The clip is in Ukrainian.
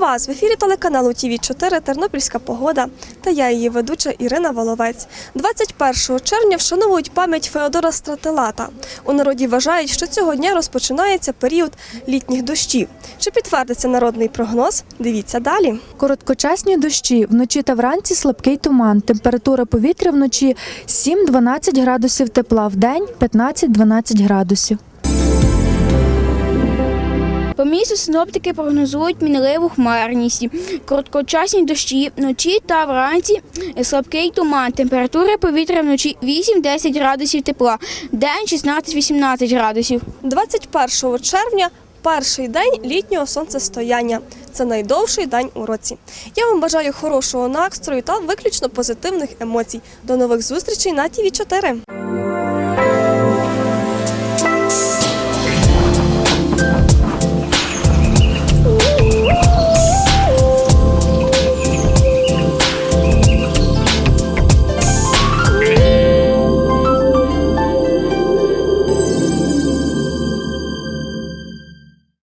вас в ефірі телеканалу ТВ 4 Тернопільська погода та я її ведуча Ірина Воловець. 21 червня вшановують пам'ять Феодора Стратилата. У народі вважають, що цього дня розпочинається період літніх дощів. Чи підтвердиться народний прогноз? Дивіться далі. Короткочасні дощі, вночі та вранці слабкий туман. Температура повітря вночі 7-12 градусів тепла, в день 15-12 градусів. По місту синоптики прогнозують мінливу хмарність, короткочасні дощі вночі та вранці слабкий туман. Температура повітря вночі 8-10 градусів тепла, день 16-18 градусів. 21 червня перший день літнього сонцестояння. Це найдовший день у році. Я вам бажаю хорошого настрою та виключно позитивних емоцій. До нових зустрічей на ТВ 4